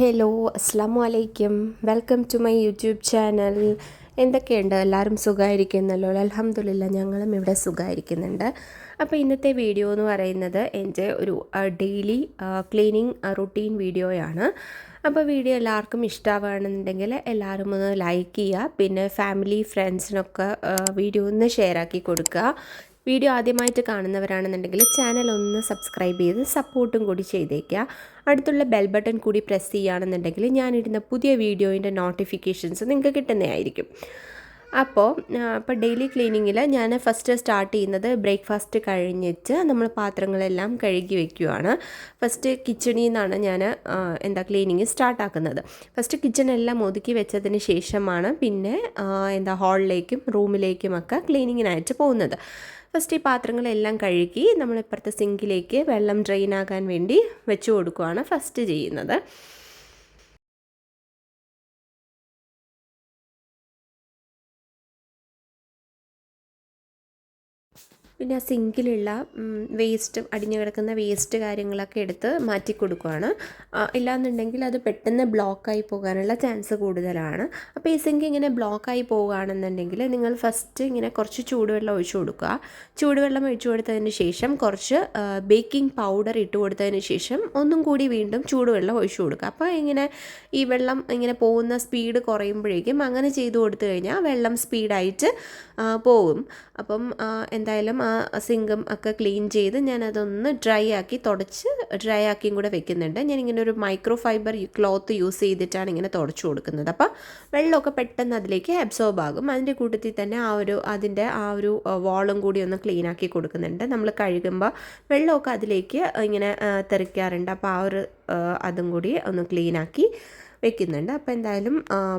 Hello അസ്സാം വലൈക്കും welcome to my YouTube channel. എന്തൊക്കെയുണ്ട്? എല്ലാവരും സുഖമായിരിക്കുന്നല്ലോ അലഹമ്മദില്ല ഞങ്ങളും ഇവിടെ സുഖമായിരിക്കുന്നുണ്ട് അപ്പോൾ ഇന്നത്തെ വീഡിയോ എന്ന് പറയുന്നത് എന്റെ ഒരു ഡെയിലി ക്ലീനിങ് റുട്ടീൻ വീഡിയോയാണ്. അപ്പോൾ വീഡിയോ എല്ലാവർക്കും ഇഷ്ടമാവുകയാണെന്നുണ്ടെങ്കിൽ എല്ലാവരും ഒന്ന് ലൈക്ക് ചെയ്യുക. പിന്നെ ഫാമിലി ഫ്രണ്ട്സിനൊക്കെ വീഡിയോ ഒന്ന് ഷെയർ ആക്കി കൊടുക്കുക. വീഡിയോ ആദ്യമായിട്ട് കാണുന്നവരാണെന്നുണ്ടെങ്കിൽ ചാനൽ ഒന്ന് സബ്സ്ക്രൈബ് ചെയ്ത് സപ്പോർട്ടും കൂടി ചെയ്തേക്കുക. അടുത്തുള്ള ബെൽ ബട്ടൺ കൂടി പ്രസ് ചെയ്യുകയാണെന്നുണ്ടെങ്കിൽ ഞാനിടുന്ന പുതിയ വീഡിയോയിന്റെ നോട്ടിഫിക്കേഷൻസ് നിങ്ങൾക്ക് കിട്ടുന്നതായിരിക്കും. അപ്പോൾ അപ്പോൾ ഡെയിലി ക്ലീനിങ്ങിൽ ഞാൻ ഫസ്റ്റ് സ്റ്റാർട്ട് ചെയ്യുന്നത് ബ്രേക്ക്ഫാസ്റ്റ് കഴിഞ്ഞിട്ട് നമ്മൾ പാത്രങ്ങളെല്ലാം കഴുകി വെക്കുകയാണ് ഫസ്റ്റ് കിച്ചണിൽ നിന്നാണ് ഞാൻ എന്താ ക്ലീനിങ് സ്റ്റാർട്ട് ആക്കുന്നത് ഫസ്റ്റ് കിച്ചണെല്ലാം ഒതുക്കി വെച്ചതിന് ശേഷമാണ് പിന്നെ എന്താ ഹാളിലേക്കും റൂമിലേക്കുമൊക്കെ ക്ലീനിങ്ങിനായിട്ട് പോകുന്നത്. ഫസ്റ്റ് ഈ പാത്രങ്ങളെല്ലാം കഴുകി നമ്മൾ ഇപ്പുറത്തെ സിങ്കിലേക്ക് വെള്ളം ഡ്രെയിൻ ആകാൻ വേണ്ടി വെച്ച് കൊടുക്കുകയാണ് ഫസ്റ്റ് ചെയ്യുന്നത്. പിന്നെ ആ സിങ്കിലുള്ള വേസ്റ്റ് അടിഞ്ഞു കിടക്കുന്ന വേസ്റ്റ് കാര്യങ്ങളൊക്കെ എടുത്ത് മാറ്റി കൊടുക്കുകയാണ് ഇല്ലാന്നുണ്ടെങ്കിൽ അത് പെട്ടെന്ന് ബ്ലോക്കായി പോകാനുള്ള ചാൻസ് കൂടുതലാണ്. അപ്പോൾ ഈ സിങ്ക് ഇങ്ങനെ ബ്ലോക്കായി പോവുകയാണെന്നുണ്ടെങ്കിൽ നിങ്ങൾ ഫസ്റ്റ് ഇങ്ങനെ കുറച്ച് ചൂടുവെള്ളം ഒഴിച്ചു കൊടുക്കുക. ചൂടുവെള്ളം ഒഴിച്ചു കൊടുത്തതിന് ശേഷം കുറച്ച് ബേക്കിംഗ് പൗഡർ ഇട്ട് കൊടുത്തതിന് ശേഷം ഒന്നും കൂടി വീണ്ടും ചൂടുവെള്ളം ഒഴിച്ചു കൊടുക്കുക. അപ്പോൾ ഇങ്ങനെ ഈ വെള്ളം ഇങ്ങനെ പോകുന്ന സ്പീഡ് കുറയുമ്പോഴേക്കും അങ്ങനെ ചെയ്തു കൊടുത്തു കഴിഞ്ഞാൽ വെള്ളം സ്പീഡായിട്ട് പോകും അപ്പം എന്തായാലും സിങ്കും ഒക്കെ ക്ലീൻ ചെയ്ത് ഞാൻ അതൊന്ന് ഡ്രൈ ആക്കി തുടച്ച് ഡ്രൈ ആക്കിയും കൂടെ വെക്കുന്നുണ്ട്. ഇങ്ങനെ ഒരു മൈക്രോ ഫൈബർ ക്ലോത്ത് യൂസ് ചെയ്തിട്ടാണ് ഇങ്ങനെ തുടച്ചു കൊടുക്കുന്നത്. അപ്പോൾ വെള്ളമൊക്കെ പെട്ടെന്ന് അതിലേക്ക് അബ്സോർബ് ആകും. അതിന്റെ കൂട്ടത്തിൽ തന്നെ ആ ഒരു അതിന്റെ ആ ഒരു വാളും കൂടി ഒന്ന് ക്ലീൻ ആക്കി കൊടുക്കുന്നുണ്ട്. നമ്മൾ കഴുകുമ്പോൾ വെള്ളമൊക്കെ അതിലേക്ക് ഇങ്ങനെ തെറിക്കാറുണ്ട്. അപ്പോൾ ആ ഒരു അതും കൂടി ഒന്ന് ക്ലീൻ ആക്കി വെക്കുന്നുണ്ട്. അപ്പോൾ എന്തായാലും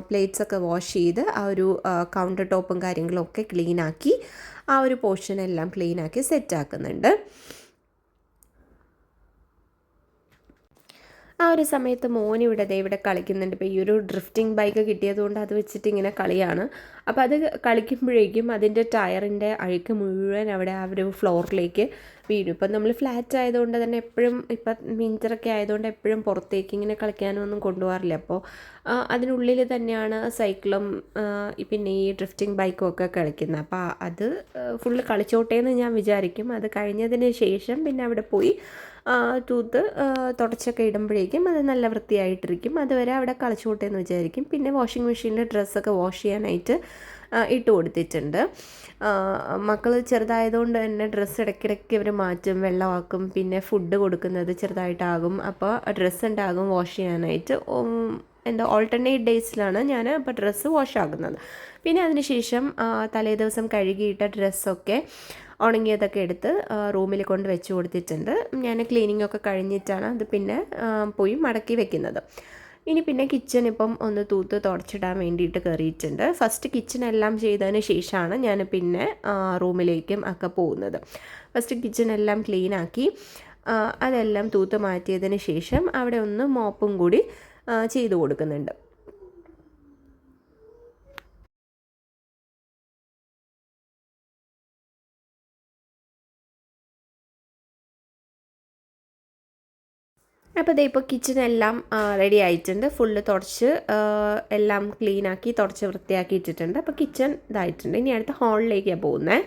പ്ലേറ്റ്സ് ഒക്കെ വാഷ് ചെയ്ത് ആ ഒരു കൗണ്ടർ ടോപ്പും കാര്യങ്ങളും ഒക്കെ ക്ലീൻ ആക്കി ആ ഒരു പോർഷൻ എല്ലാം ക്ലീൻ ആക്കി ആ ഒരു സമയത്ത് മോൻ ഇവിടെ ദേ ഇവിടെ കളിക്കുന്നുണ്ട്. ഇപ്പോൾ ഈ ഒരു ഡ്രിഫ്റ്റിംഗ് ബൈക്ക് കിട്ടിയതുകൊണ്ട് അത് വെച്ചിട്ട് ഇങ്ങനെ കളിയാണ്. അപ്പോൾ അത് കളിക്കുമ്പോഴേക്കും അതിന്റെ ടയറിന്റെ അഴുക്ക് മുഴുവൻ അവിടെ ആ ഒരു ഫ്ലോറിലേക്ക് വീഴും. ഇപ്പം നമ്മൾ ഫ്ലാറ്റ് ആയതുകൊണ്ട് തന്നെ എപ്പോഴും ഇപ്പം മിഞ്ചറൊക്കെ ആയതുകൊണ്ട് എപ്പോഴും പുറത്തേക്ക് ഇങ്ങനെ കളിക്കാനൊന്നും കൊണ്ടുപോകാറില്ല. അപ്പോൾ അതിനുള്ളിൽ തന്നെയാണ് സൈക്കിളും പിന്നെ ഈ ഡ്രിഫ്റ്റിംഗ് ബൈക്കും ഒക്കെ കളിക്കുന്നത്. അപ്പോൾ അത് ഫുള്ള് കളിച്ചോട്ടേന്ന് ഞാൻ വിചാരിക്കും. അത് കഴിഞ്ഞതിന് ശേഷം പിന്നെ അവിടെ പോയി തൂത്ത് തുടച്ചൊക്കെ ഇടുമ്പോഴേക്കും അത് നല്ല വൃത്തിയായിട്ടിരിക്കും. അതുവരെ അവിടെ കളിച്ചു എന്ന് വിചാരിക്കും. പിന്നെ വാഷിംഗ് മെഷീനിൽ ഡ്രസ്സൊക്കെ വാഷ് ചെയ്യാനായിട്ട് ഇട്ട് കൊടുത്തിട്ടുണ്ട്. മക്കൾ ചെറുതായതുകൊണ്ട് തന്നെ ഡ്രസ്സ് ഇടയ്ക്കിടയ്ക്ക് ഇവർ മാറ്റും വെള്ളമാക്കും. പിന്നെ ഫുഡ് കൊടുക്കുന്നത് ചെറുതായിട്ടാകും. അപ്പോൾ ഡ്രസ്സ് ഉണ്ടാകും വാഷ് ചെയ്യാനായിട്ട്. എന്താ ഓൾട്ടർനേറ്റ് ഡേയ്സിലാണ് ഞാൻ അപ്പോൾ ഡ്രസ്സ് വാഷ് ആകുന്നത്. പിന്നെ അതിനുശേഷം തലേ ദിവസം കഴുകിയിട്ട ഡ്രസ്സൊക്കെ ഉണങ്ങിയതൊക്കെ എടുത്ത് റൂമിൽ കൊണ്ട് വെച്ച് കൊടുത്തിട്ടുണ്ട്. ഞാൻ ക്ലീനിങ് ഒക്കെ കഴിഞ്ഞിട്ടാണ് അത് പിന്നെ പോയി മടക്കി വെക്കുന്നത്. ഇനി പിന്നെ കിച്ചൺ ഇപ്പം ഒന്ന് തൂത്ത് തുടച്ചിടാൻ വേണ്ടിയിട്ട് കയറിയിട്ടുണ്ട് ഫസ്റ്റ് കിച്ചൺ എല്ലാം ചെയ്തതിന് ശേഷമാണ് ഞാൻ പിന്നെ റൂമിലേക്കും ഒക്കെ പോകുന്നത്. ഫസ്റ്റ് കിച്ചൺ എല്ലാം ക്ലീൻ ആക്കി അതെല്ലാം തൂത്ത് മാറ്റിയതിന് ശേഷം അവിടെ ഒന്ന് മോപ്പും കൂടി ചെയ്തു കൊടുക്കുന്നുണ്ട്. അപ്പോൾ ഇതേ ഇപ്പോൾ കിച്ചണെല്ലാം റെഡി ആയിട്ടുണ്ട്. ഫുള്ള് തുടച്ച് എല്ലാം ക്ലീൻ ആക്കി തുടച്ച് വൃത്തിയാക്കി ഇട്ടിട്ടുണ്ട്. അപ്പോൾ കിച്ചൺ ഇതായിട്ടുണ്ട്. ഇനി അടുത്ത ഹാളിലേക്കാണ് പോകുന്നത്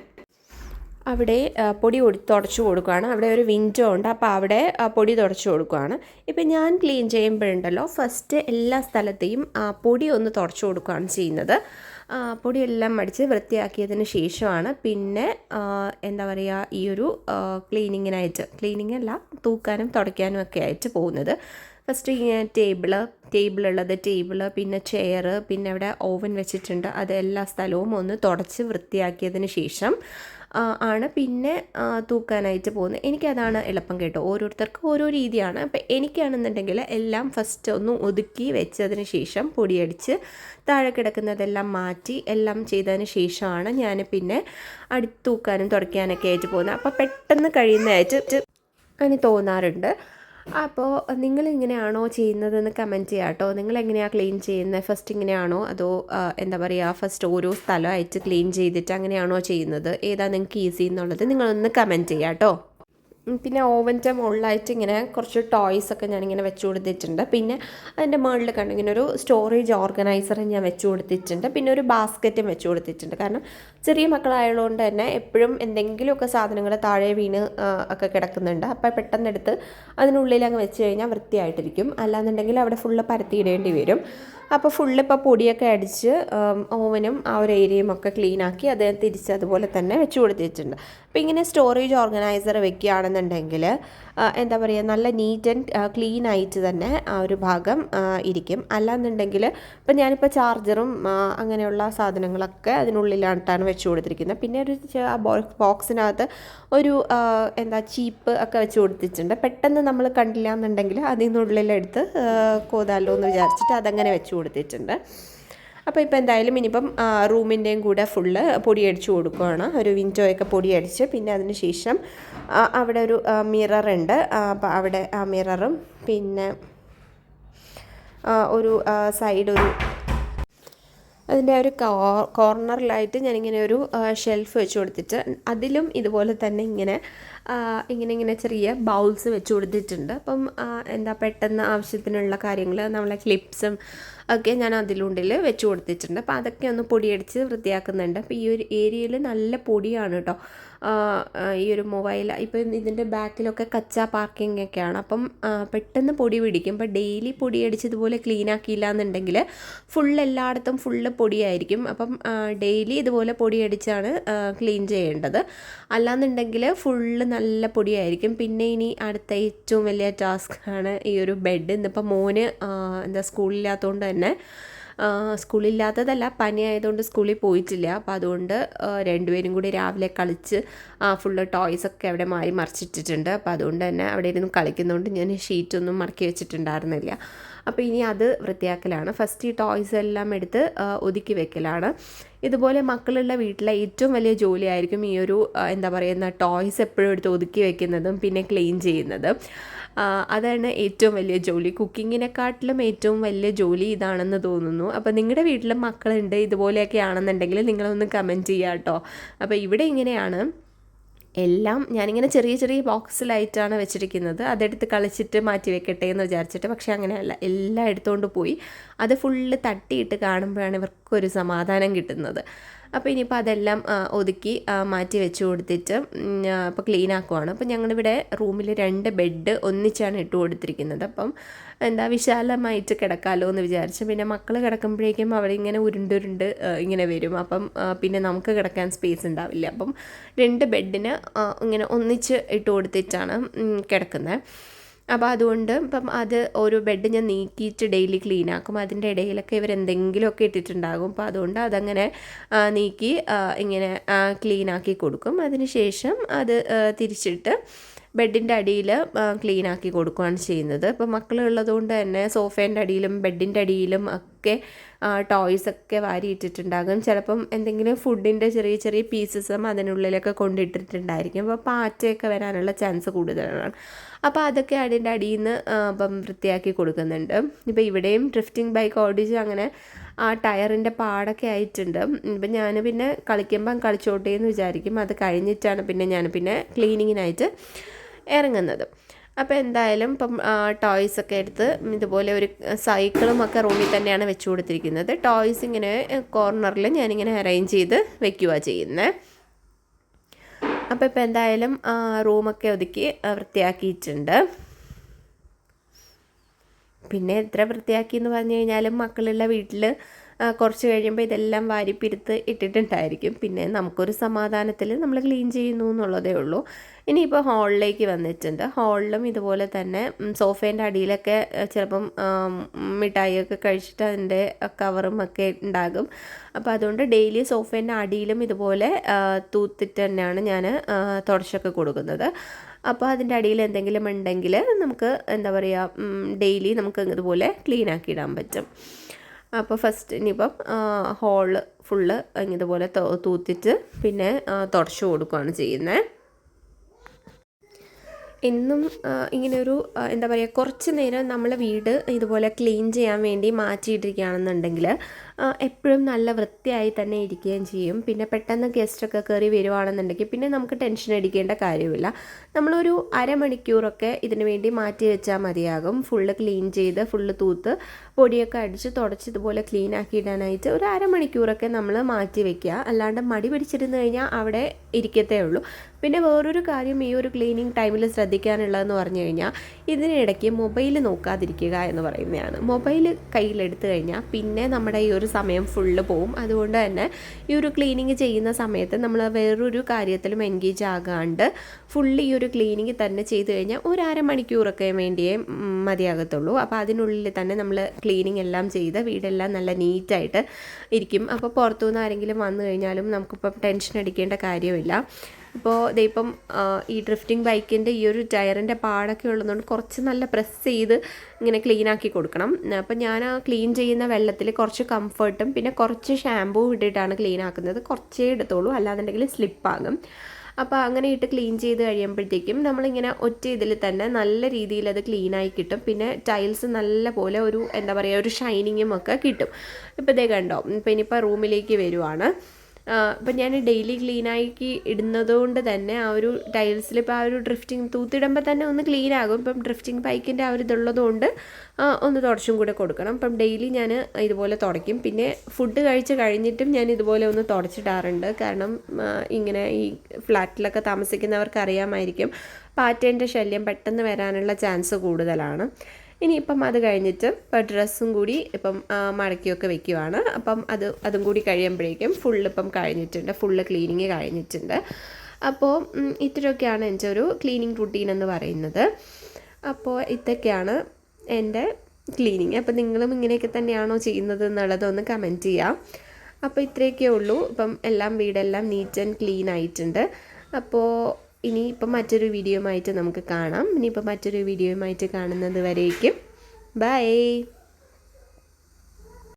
അവിടെ പൊടി തുടച്ച് കൊടുക്കുകയാണ്. അവിടെ ഒരു വിൻഡോ ഉണ്ട്. അപ്പോൾ അവിടെ പൊടി തുടച്ച് കൊടുക്കുകയാണ്. ഇപ്പം ഞാൻ ക്ലീൻ ചെയ്യുമ്പോഴുണ്ടല്ലോ ഫസ്റ്റ് എല്ലാ സ്ഥലത്തെയും പൊടി ഒന്ന് തുടച്ചു കൊടുക്കുകയാണ് ചെയ്യുന്നത്. പൊടിയെല്ലാം മടിച്ച് വൃത്തിയാക്കിയതിന് ശേഷമാണ് പിന്നെ എന്താ പറയുക ഈ ഒരു ക്ലീനിങ്ങിനായിട്ട് ക്ലീനിങ് അല്ല തൂക്കാനും തുടയ്ക്കാനും ഒക്കെ ആയിട്ട് പോകുന്നത്. ഫസ്റ്റ് ടേബിൾ ടേബിളുള്ളത് ടേബിൾ പിന്നെ ചെയർ പിന്നെ അവിടെ ഓവൻ വെച്ചിട്ടുണ്ട്. അത് എല്ലാ സ്ഥലവും ഒന്ന് തുടച്ച് വൃത്തിയാക്കിയതിന് ശേഷം ആണ്. പിന്നെ തൂക്കാനായിട്ട് പോകുന്നത്. എനിക്കതാണ് എളുപ്പം കേട്ടോ. ഓരോരുത്തർക്കും ഓരോ രീതിയാണ്. അപ്പം എനിക്കാണെന്നുണ്ടെങ്കിൽ എല്ലാം ഫസ്റ്റ് ഒന്ന് ഒതുക്കി വെച്ചതിന് ശേഷം പൊടിയടിച്ച് താഴെ കിടക്കുന്നതെല്ലാം മാറ്റി എല്ലാം ചെയ്തതിന് ശേഷമാണ് ഞാൻ പിന്നെ അടുത്തൂക്കാനും തൂക്കാനും തുടയ്ക്കാനൊക്കെ ആയിട്ട് പോകുന്നത്. അപ്പോൾ പെട്ടെന്ന് കഴിയുന്നതായിട്ട് അതിന് തോന്നാറുണ്ട്. അപ്പോൾ നിങ്ങൾ ഇങ്ങനെയാണോ ചെയ്യുന്നതെന്ന് കമന്റ് ചെയ്യാം കേട്ടോ. നിങ്ങൾ എങ്ങനെയാണ് ക്ലീൻ ചെയ്യുന്നത് ഫസ്റ്റ് ഇങ്ങനെയാണോ? അതോ എന്താ പറയുക ഫസ്റ്റ് ഓരോ സ്ഥലമായിട്ട് ക്ലീൻ ചെയ്തിട്ട് അങ്ങനെയാണോ ചെയ്യുന്നത്? ഏതാ നിങ്ങൾക്ക് ഈസി എന്നുള്ളത് നിങ്ങളൊന്ന് കമന്റ് ചെയ്യാം കേട്ടോ. പിന്നെ ഓവന്റെ മുകളിലായിട്ട് ഇങ്ങനെ കുറച്ച് ടോയ്സ് ഒക്കെ ഞാനിങ്ങനെ വെച്ചു കൊടുത്തിട്ടുണ്ട്. പിന്നെ അതിന്റെ മുകളിൽ കണ്ടിങ്ങനെ ഒരു സ്റ്റോറേജ് ഓർഗനൈസർ ഞാൻ വെച്ചു കൊടുത്തിട്ടുണ്ട്. പിന്നെ ഒരു ബാസ്ക്കറ്റും വെച്ചു കൊടുത്തിട്ടുണ്ട്. കാരണം ചെറിയ മക്കളായതുകൊണ്ട് തന്നെ എപ്പോഴും എന്തെങ്കിലുമൊക്കെ സാധനങ്ങൾ താഴെ വീണ് ഒക്കെ കിടക്കുന്നുണ്ട്. അപ്പോൾ പെട്ടെന്ന് എടുത്ത് അതിനുള്ളിൽ അങ്ങ് വെച്ച് കഴിഞ്ഞാൽ വൃത്തിയായിട്ടിരിക്കും. അല്ലാന്നുണ്ടെങ്കിൽ അവിടെ ഫുള്ള് പരത്തിയിടേണ്ടി വരും. അപ്പോൾ ഫുള്ള് ഇപ്പോൾ പൊടിയൊക്കെ അടിച്ച് ഓവനും ആ ഒരു ഏരിയയും ഒക്കെ ക്ലീനാക്കി അത് തിരിച്ച് അതുപോലെ തന്നെ വെച്ച് കൊടുത്തിട്ടുണ്ട്. അപ്പോൾ ഇങ്ങനെ സ്റ്റോറേജ് ഓർഗനൈസർ വെക്കുകയാണെന്നുണ്ടെങ്കിൽ എന്താ പറയുക നല്ല നീറ്റ് ആൻഡ് ക്ലീൻ ആയിട്ട് തന്നെ ആ ഒരു ഭാഗം ഇരിക്കും. അല്ലാന്നുണ്ടെങ്കിൽ ഇപ്പം ഞാനിപ്പോൾ ചാർജറും അങ്ങനെയുള്ള സാധനങ്ങളൊക്കെ അതിനുള്ളിലായിട്ടാണ് വെച്ച് കൊടുത്തിരിക്കുന്നത് പിന്നെ ഒരു ആ ബോക്സിനകത്ത് ഒരു എന്താ ചീപ്പ് ഒക്കെ വെച്ച് കൊടുത്തിട്ടുണ്ട്. പെട്ടെന്ന് നമ്മൾ കണ്ടില്ല എന്നുണ്ടെങ്കിൽ അതിൽ നിന്നുള്ളിലെടുത്ത് കോതാലോ എന്ന് വിചാരിച്ചിട്ട് അതങ്ങനെ വെച്ച് കൊടുത്തിട്ടുണ്ട്. അപ്പോൾ ഇപ്പോൾ എന്തായാലും ഇനിയിപ്പം റൂമിന്റെയും കൂടെ ഫുള്ള് പൊടിയടിച്ച് കൊടുക്കുകയാണ് ഒരു വിൻഡോയൊക്കെ പൊടിയടിച്ച് പിന്നെ അതിന് ശേഷം അവിടെ ഒരു മിറർ ഉണ്ട്. അപ്പോൾ അവിടെ ആ മിററും പിന്നെ ഒരു സൈഡ് ഒരു അതിന്റെ ഒരു കോർണറിലായിട്ട് ഞാനിങ്ങനെ ഒരു ഷെൽഫ് വെച്ച് കൊടുത്തിട്ട് അതിലും ഇതുപോലെ തന്നെ ഇങ്ങനെ ഇങ്ങനെ ഇങ്ങനെ ചെറിയ ബൗൾസ് വെച്ച് കൊടുത്തിട്ടുണ്ട്. അപ്പം എന്താ പെട്ടെന്ന് ആവശ്യത്തിനുള്ള കാര്യങ്ങൾ നമ്മളെ ക്ലിപ്സും ഒക്കെ ഞാൻ അതിലുണ്ടിൽ വെച്ച് കൊടുത്തിട്ടുണ്ട്. അപ്പോൾ അതൊക്കെ ഒന്ന് പൊടിയടിച്ച് വൃത്തിയാക്കുന്നുണ്ട്. അപ്പോൾ ഈ ഒരു ഏരിയയിൽ നല്ല പൊടിയാണ് കേട്ടോ ഈ ഒരു മൊബൈൽ ഇപ്പം ഇതിന്റെ ബാക്കിലൊക്കെ കച്ച പാർക്കിംഗ് ഒക്കെയാണ്. അപ്പം പെട്ടെന്ന് പൊടി പിടിക്കും. ഇപ്പം ഡെയിലി പൊടി അടിച്ചതുപോലെ ക്ലീൻ ആക്കിയില്ല എന്നുണ്ടെങ്കിൽ ഫുൾ എല്ലായിടത്തും ഫുള്ള് പൊടിയായിരിക്കും. അപ്പം ഡെയിലി ഇതുപോലെ പൊടി പൊടിയടിച്ചാണ് ക്ലീൻ ചെയ്യേണ്ടത്. അല്ലാന്നുണ്ടെങ്കിൽ ഫുള്ള് നല്ല പൊടിയായിരിക്കും. പിന്നെ ഇനി അടുത്ത ഏറ്റവും വലിയ ടാസ്ക് ആണ് ഈ ഒരു ബെഡ് ഇന്നിപ്പോൾ മോന് എന്താ സ്കൂളില്ലാത്തതുകൊണ്ട് തന്നെ സ്കൂളില്ലാത്തതല്ല പനി ആയതുകൊണ്ട് സ്കൂളിൽ പോയിട്ടില്ല. അപ്പോൾ അതുകൊണ്ട് രണ്ടുപേരും കൂടി രാവിലെ കളിച്ച് ഫുള്ള് ടോയ്സ് ഒക്കെ അവിടെ മാറി മറിച്ചിട്ടിട്ടുണ്ട്. അപ്പോൾ അതുകൊണ്ട് തന്നെ അവിടെ ഇരുന്ന് കളിക്കുന്നതുകൊണ്ട് ഞാൻ ഷീറ്റൊന്നും മടക്കി വെച്ചിട്ടുണ്ടായിരുന്നില്ല. അപ്പോൾ ഇനി അത് വൃത്തിയാക്കലാണ്. ഫസ്റ്റ് ഈ ടോയ്സ് എല്ലാം എടുത്ത് ഒതുക്കി വെക്കലാണ്. ഇതുപോലെ മക്കളുള്ള വീട്ടിലെ ഏറ്റവും വലിയ ജോലിയായിരിക്കും ഈ ഒരു എന്താ പറയുന്ന ടോയ്സ് എപ്പോഴും എടുത്ത് ഒതുക്കി വെക്കുന്നതും പിന്നെ ക്ലീൻ ചെയ്യുന്നതും. അതാണ് ഏറ്റവും വലിയ ജോലി. കുക്കിങ്ങിനെക്കാട്ടിലും ഏറ്റവും വലിയ ജോലി ഇതാണെന്ന് തോന്നുന്നു. അപ്പോൾ നിങ്ങളുടെ വീട്ടിലും മക്കളുണ്ട് ഇതുപോലെയൊക്കെ ആണെന്നുണ്ടെങ്കിൽ നിങ്ങളൊന്ന് കമന്റ് ചെയ്യാം കേട്ടോ അപ്പോൾ ഇവിടെ ഇങ്ങനെയാണ്. എല്ലാം ഞാനിങ്ങനെ ചെറിയ ചെറിയ ബോക്സിലായിട്ടാണ് വെച്ചിരിക്കുന്നത്. അതെടുത്ത് കളിച്ചിട്ട് മാറ്റി വെക്കട്ടെ എന്ന് വിചാരിച്ചിട്ട്. പക്ഷേ അങ്ങനെയല്ല എല്ലാം എടുത്തുകൊണ്ട് പോയി. അത് ഫുള്ള് തട്ടിയിട്ട് കാണുമ്പോഴാണ് ഇവർക്കൊരു സമാധാനം കിട്ടുന്നത്. അപ്പോൾ ഇനിയിപ്പോൾ അതെല്ലാം ഒതുക്കി മാറ്റി വെച്ച് കൊടുത്തിട്ട് ഇപ്പോൾ ക്ലീൻ ആക്കുവാണ്. അപ്പോൾ ഞങ്ങളിവിടെ റൂമിൽ രണ്ട് ബെഡ് ഒന്നിച്ചാണ് ഇട്ട് കൊടുത്തിരിക്കുന്നത്. അപ്പം എന്താ വിശാലമായിട്ട് കിടക്കാമല്ലോ എന്ന് വിചാരിച്ചു പിന്നെ മക്കൾ കിടക്കുമ്പോഴേക്കും അവർ ഇങ്ങനെ ഉരുണ്ടുരുണ്ട് ഇങ്ങനെ വരും. അപ്പം പിന്നെ നമുക്ക് കിടക്കാൻ സ്പേസ് ഉണ്ടാവില്ല. അപ്പം രണ്ട് ബെഡിന് ഇങ്ങനെ ഒന്നിച്ച് ഇട്ട് കൊടുത്തിട്ടാണ് കിടക്കുന്നത് അപ്പോൾ അതുകൊണ്ട് ഇപ്പം അത് ഒരു ബെഡ് ഞാൻ നീക്കിയിട്ട് ഡെയിലി ക്ലീൻ ആക്കും. അതിന്റെ ഇടയിലൊക്കെ ഇവർ എന്തെങ്കിലുമൊക്കെ ഇട്ടിട്ടുണ്ടാകും. അപ്പോൾ അതുകൊണ്ട് അതങ്ങനെ നീക്കി ഇങ്ങനെ ക്ലീൻ ആക്കി കൊടുക്കും. അതിന് ശേഷം അത് തിരിച്ചിട്ട് ബെഡിന്റെ അടിയിൽ ക്ലീൻ ആക്കി കൊടുക്കുകയാണ് ചെയ്യുന്നത്. ഇപ്പോൾ മക്കളുള്ളതുകൊണ്ട് തന്നെ സോഫേന്റെ അടിയിലും ബെഡിന്റെ അടിയിലും ഒക്കെ ടോയ്സ് ഒക്കെ വാരിയിട്ടിട്ടുണ്ടാകും. ചിലപ്പം എന്തെങ്കിലും ഫുഡിന്റെ ചെറിയ ചെറിയ പീസസും അതിനുള്ളിലൊക്കെ കൊണ്ടിട്ടിട്ടുണ്ടായിരിക്കും. അപ്പോൾ പാറ്റയൊക്കെ വരാനുള്ള ചാൻസ് കൂടുതലാണ്. അപ്പോൾ അതൊക്കെ അതിന്റെ അടിയിൽ നിന്ന് ഇപ്പം വൃത്തിയാക്കി കൊടുക്കുന്നുണ്ട്. ഇപ്പോൾ ഇവിടെയും ഡ്രിഫ്റ്റിംഗ് ബൈക്ക് ഓടിച്ച് അങ്ങനെ ആ ടയറിന്റെ പാടൊക്കെ ആയിട്ടുണ്ട്. ഇപ്പം ഞാൻ പിന്നെ കളിക്കുമ്പം കളിച്ചോട്ടേ എന്ന് വിചാരിക്കും. അത് കഴിഞ്ഞിട്ടാണ് പിന്നെ ഞാൻ പിന്നെ ക്ലീനിങ്ങിനായിട്ട് ഇറങ്ങുന്നത്. അപ്പോൾ എന്തായാലും ഇപ്പം ടോയ്സ് ഒക്കെ എടുത്ത് ഇതുപോലെ ഒരു സൈക്കിളും ഒക്കെ റൂമിൽ തന്നെയാണ് വെച്ചു കൊടുത്തിരിക്കുന്നത്. ടോയ്സ് ഇങ്ങനെ കോർണറിൽ ഞാനിങ്ങനെ അറേഞ്ച് ചെയ്ത് വെക്കുക ചെയ്യുന്നത് അപ്പോൾ ഇപ്പോൾ എന്തായാലും റൂമൊക്കെ ഒതുക്കി വൃത്തിയാക്കിയിട്ടുണ്ട്. പിന്നെ എത്ര വൃത്തിയാക്കി എന്ന് പറഞ്ഞു കഴിഞ്ഞാലും മക്കളുള്ള വീട്ടിൽ കുറച്ച് കഴിയുമ്പോൾ ഇതെല്ലാം വാരിപ്പിരുത്ത് ഇട്ടിട്ടുണ്ടായിരിക്കും. പിന്നെ നമുക്കൊരു സമാധാനത്തിൽ നമ്മൾ ക്ലീൻ ചെയ്യുന്നു എന്നുള്ളതേ ഉള്ളൂ. ഇനിയിപ്പോൾ ഹാളിലേക്ക് വന്നിട്ടുണ്ട്. ഹാളിലും ഇതുപോലെ തന്നെ സോഫേന്റെ അടിയിലൊക്കെ ചിലപ്പം മിഠായിയൊക്കെ കഴിച്ചിട്ട് അതിന്റെ കവറും ഒക്കെ ഉണ്ടാകും. അപ്പോൾ അതുകൊണ്ട് ഡെയിലി സോഫേന്റെ അടിയിലും ഇതുപോലെ തൂത്തിട്ട് തന്നെയാണ് ഞാൻ തുടച്ചൊക്കെ കൊടുക്കുന്നത്. അപ്പോൾ അതിന്റെ അടിയിൽ എന്തെങ്കിലും ഉണ്ടെങ്കിൽ നമുക്ക് എന്താ പറയുക ഡെയിലി നമുക്ക് ഇതുപോലെ ക്ലീൻ ആക്കി ഇടാൻ പറ്റും. അപ്പോൾ ഫസ്റ്റ് ഇനിയിപ്പം ഹോൾ ഫുള്ള് ഇതുപോലെ തൂത്തിട്ട് പിന്നെ തുടച്ചു കൊടുക്കുകയാണ് ചെയ്യുന്നത് എന്നും ഇങ്ങനെയൊരു എന്താ പറയുക കുറച്ച് നേരം നമ്മളെ വീട് ഇതുപോലെ ക്ലീൻ ചെയ്യാൻ വേണ്ടി മാറ്റിയിട്ടിരിക്കുകയാണെന്നുണ്ടെങ്കിൽ എപ്പോഴും നല്ല വൃത്തിയായി തന്നെ ഇരിക്കുകയും ചെയ്യും. പിന്നെ പെട്ടെന്ന് ഗസ്റ്റൊക്കെ കയറി വരുവാണെന്നുണ്ടെങ്കിൽ പിന്നെ നമുക്ക് ടെൻഷൻ അടിക്കേണ്ട കാര്യമില്ല. നമ്മളൊരു അരമണിക്കൂറൊക്കെ ഇതിനു വേണ്ടി മാറ്റി വെച്ചാൽ മതിയാകും. ഫുള്ള് ക്ലീൻ ചെയ്ത് ഫുള്ള് തൂത്ത് പൊടിയൊക്കെ അടിച്ച് തുടച്ച് ഇതുപോലെ ക്ലീൻ ആക്കി ഇടാനായിട്ട് ഒരു അരമണിക്കൂറൊക്കെ നമ്മൾ മാറ്റി വെക്കുക. അല്ലാണ്ട് മടി പിടിച്ചിരുന്ന് കഴിഞ്ഞാൽ അവിടെ ഇരിക്കത്തേ ഉള്ളൂ. പിന്നെ വേറൊരു കാര്യം ഈ ഒരു ക്ലീനിങ് ടൈമിൽ ശ്രദ്ധിക്കാനുള്ളതെന്ന് പറഞ്ഞു കഴിഞ്ഞാൽ ഇതിനിടയ്ക്ക് മൊബൈൽ നോക്കാതിരിക്കുക എന്ന് പറയുന്നതാണ്. മൊബൈൽ കയ്യിലെടുത്തു കഴിഞ്ഞാൽ പിന്നെ നമ്മുടെ ഈ ഒരു സമയം ഫുള്ള് പോവും. അതുകൊണ്ട് തന്നെ ഈ ഒരു ക്ലീനിങ് ചെയ്യുന്ന സമയത്ത് നമ്മൾ വേറൊരു കാര്യത്തിലും എൻഗേജ് ആകാണ്ട് ഫുള്ള് ഈ ഒരു ക്ലീനിങ് തന്നെ ചെയ്തു കഴിഞ്ഞാൽ ഒരു അരമണിക്കൂറൊക്കെ വേണ്ടിയേ മതിയാകത്തുള്ളൂ. അപ്പോൾ അതിനുള്ളിൽ തന്നെ നമ്മൾ ക്ലീനിങ് എല്ലാം ചെയ്ത് വീടെല്ലാം നല്ല നീറ്റായിട്ട് ഇരിക്കും. അപ്പോൾ പുറത്തുനിന്ന് ആരെങ്കിലും വന്നു കഴിഞ്ഞാലും നമുക്കിപ്പം ടെൻഷൻ അടിക്കേണ്ട കാര്യമില്ല. ഇപ്പോൾ ദേ ഇപ്പം ഈ ഡ്രിഫ്റ്റിംഗ് ബൈക്കിന്റെ ഈ ഒരു ടയറിന്റെ പാടൊക്കെ ഉള്ളതുകൊണ്ട് കുറച്ച് നല്ല പ്രസ് ചെയ്ത് ഇങ്ങനെ ക്ലീൻ ആക്കി കൊടുക്കണം. അപ്പം ഞാൻ ക്ലീൻ ചെയ്യുന്ന വെള്ളത്തിൽ കുറച്ച് കംഫർട്ടും പിന്നെ കുറച്ച് ഷാമ്പൂ ഇട്ടിട്ടാണ് ക്ലീൻ ആക്കുന്നത്. കുറച്ചേ എടുത്തോളൂ. അല്ലാന്നുണ്ടെങ്കിൽ സ്ലിപ്പാകും. അപ്പോൾ അങ്ങനെ ഇട്ട് ക്ലീൻ ചെയ്ത് കഴിയുമ്പോഴത്തേക്കും നമ്മളിങ്ങനെ ഒറ്റ ഇതിൽ തന്നെ നല്ല രീതിയിൽ അത് ക്ലീനായി കിട്ടും. പിന്നെ ടൈൽസ് നല്ല പോലെ ഒരു എന്താ പറയുക ഒരു ഷൈനിങ്ങും ഒക്കെ കിട്ടും. ഇപ്പോൾ ഇതേ കണ്ടോ ഇപ്പോൾ ഇനിയിപ്പോൾ റൂമിലേക്ക് വരുവാണ്. ഇപ്പം ഞാൻ ഡെയിലി ക്ലീനാക്കി ഇടുന്നതുകൊണ്ട് തന്നെ ആ ഒരു ടൈൽസിൽ ഇപ്പോൾ ആ ഒരു ഡ്രിഫ്റ്റിംഗ് തൂത്തിടുമ്പോൾ തന്നെ ഒന്ന് ക്ലീൻ ആകും. ഇപ്പം ഡ്രിഫ്റ്റിംഗ് പൈക്കിന്റെ ആ ഒരു ഇതുള്ളതുകൊണ്ട് കൊണ്ട് ഒന്ന് തുടച്ചും കൂടെ കൊടുക്കണം. അപ്പം ഡെയിലി ഞാൻ ഇതുപോലെ തുടയ്ക്കും. പിന്നെ ഫുഡ് കഴിച്ച് കഴിഞ്ഞിട്ടും ഞാൻ ഇതുപോലെ ഒന്ന് തുടച്ചിടാറുണ്ട്. കാരണം ഇങ്ങനെ ഈ ഫ്ലാറ്റിലൊക്കെ താമസിക്കുന്നവർക്ക് അറിയാമായിരിക്കും പാറ്റേന്റെ ശല്യം പെട്ടെന്ന് വരാനുള്ള ചാൻസ് കൂടുതലാണ്. ഇനിയിപ്പം അത് കഴിഞ്ഞിട്ട് ഡ്രസ്സും കൂടി ഇപ്പം മടക്കിയൊക്കെ വെക്കുവാണ്. അപ്പം അത് അതും കൂടി കഴിയുമ്പോഴേക്കും ഫുള്ള് ഇപ്പം കഴിഞ്ഞിട്ടുണ്ട്. ഫുള്ള് ക്ലീനിങ് കഴിഞ്ഞിട്ടുണ്ട്. അപ്പോൾ ഇത്രയൊക്കെയാണ് എന്റെ ഒരു ക്ലീനിങ് റുട്ടീൻ എന്ന് പറയുന്നത്. അപ്പോൾ ഇതൊക്കെയാണ് എന്റെ ക്ലീനിങ് അപ്പോൾ നിങ്ങളും ഇങ്ങനെയൊക്കെ തന്നെയാണോ ചെയ്യുന്നത് എന്നുള്ളതൊന്ന് കമന്റ് ചെയ്യാം. അപ്പോൾ ഇത്രയൊക്കെ ഉള്ളൂ. ഇപ്പം എല്ലാം വീടെല്ലാം നീറ്റ് ആൻഡ് ക്ലീൻ ആയിട്ടുണ്ട്. അപ്പോൾ ഇനി ഇപ്പം മറ്റൊരു വീഡിയോയുമായിട്ട് നമുക്ക് കാണാം. ഇനിയിപ്പം മറ്റൊരു വീഡിയോയുമായിട്ട് കാണുന്നത് വരേക്കും. ബൈ.